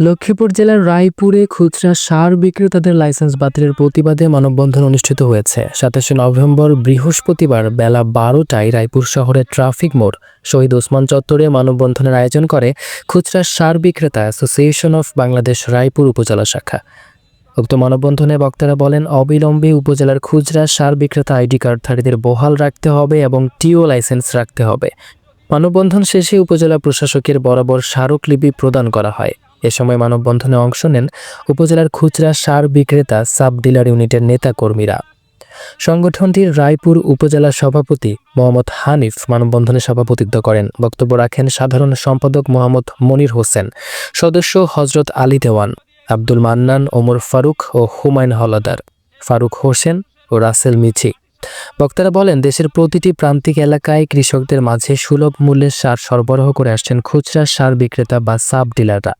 লক্ষ্মীপুর জেলার রায়পুরে খুচরা সার বিক্রেতাদের লাইসেন্স বাতিলের প্রতিবাদে মানববন্ধন অনুষ্ঠিত হয়েছে। সাতাশে নভেম্বর বৃহস্পতিবার বেলা বারোটায় রায়পুর শহরের ট্রাফিক মোড়, শহীদ ওসমান চত্বরে মানববন্ধনের আয়োজন করে খুচরা সার বিক্রেতা অ্যাসোসিয়েশন অফ বাংলাদেশ রায়পুর উপজেলা শাখা। উক্ত মানববন্ধনে বক্তারা বলেন, অবিলম্বে উপজেলার খুচরা সার বিক্রেতা আইডি কার্ডধারীদের বহাল রাখতে হবে এবং টিও লাইসেন্স রাখতে হবে। মানববন্ধন শেষে উপজেলা প্রশাসকের বরাবর স্মারকলিপি প্রদান করা হয়। এ সময় মানববন্ধনে অংশ নেন উপজেলার খুচরা সার বিক্রেতা সাব ডিলার ইউনিটের নেতাকর্মীরা। সংগঠনটির রায়পুর উপজেলা সভাপতি মোহাম্মদ হানিফ মানববন্ধনে সভাপতিত্ব করেন। বক্তব্য রাখেন সাধারণ সম্পাদক মোহাম্মদ মনির হোসেন, সদস্য হজরত আলী দেওয়ান, আব্দুল মান্নান, ওমর ফারুক ও হুমায়ুন হলাদার ফারুক হোসেন ও রাসেল মিছি বক্তারা বলেন, দেশের প্রতিটি প্রান্তিক এলাকায় কৃষকদের মাঝে সুলভ মূল্যে সার সরবরাহ করে আসছেন খুচরা সার বিক্রেতা বা সাব ডিলাররা।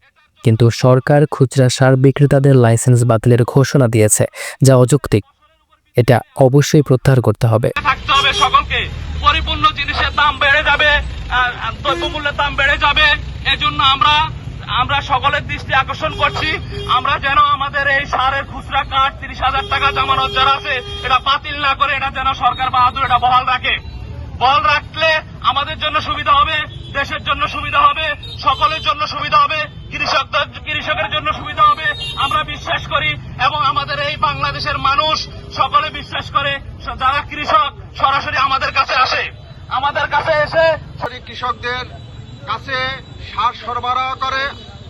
কিন্তু সরকার খুচরা সার বিক্রেতাদের লাইসেন্স বাতিলের ঘোষণা দিয়েছে, যা অযৌক্তিক। এটা অবশ্যই প্রত্যাহার করতে হবে। পরিপূর্ণ জিনিসের দাম বেড়ে যাবে দ্রব্যমূল্যের দাম বেড়ে যাবে। এজন্য আমরা আমরা সকলের দৃষ্টি আকর্ষণ করছি। আমরা যেন আমাদের এই সারের খুচরা কার্ড তিরিশ হাজার টাকা জমানত যারা আছে, এটা বাতিল না করে এটা যেন সরকার বাহাদুর, এটা বহাল রাখে। বল রাখলে আমাদের জন্য সুবিধা হবে, দেশের জন্য সুবিধা হবে, সকলের জন্য সুবিধা হবে, কৃষকদের, কৃষকের জন্য সুবিধা হবে। আমরা বিশ্বাস করি এবং আমাদের এই বাংলাদেশের মানুষ সকলে বিশ্বাস করে, যারা কৃষক সরাসরি আমাদের কাছে আসে। আমাদের কাছে এসে কৃষকদের কাছে সার সরবরাহ করে।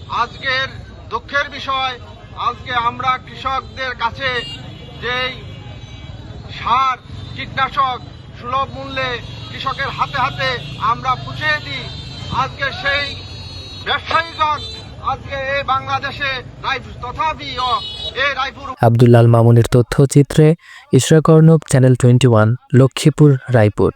আজকের দুঃখের বিষয়, আজকে আমরা কৃষকদের কাছে যেই সার, কীটনাশক সুলভ মূল্যে কৃষকের হাতে হাতে আমরা পৌঁছে দিই, আজকে সেই ব্যবসায়ীগণ আজকে এই বাংলাদেশে রাইফ- তথাপিও এই রায়পুর আবদুল্লাল মামুনের তথ্যচিত্রে ইশরাকর্ণব channel twenty one, Lakshmipur, Raipur.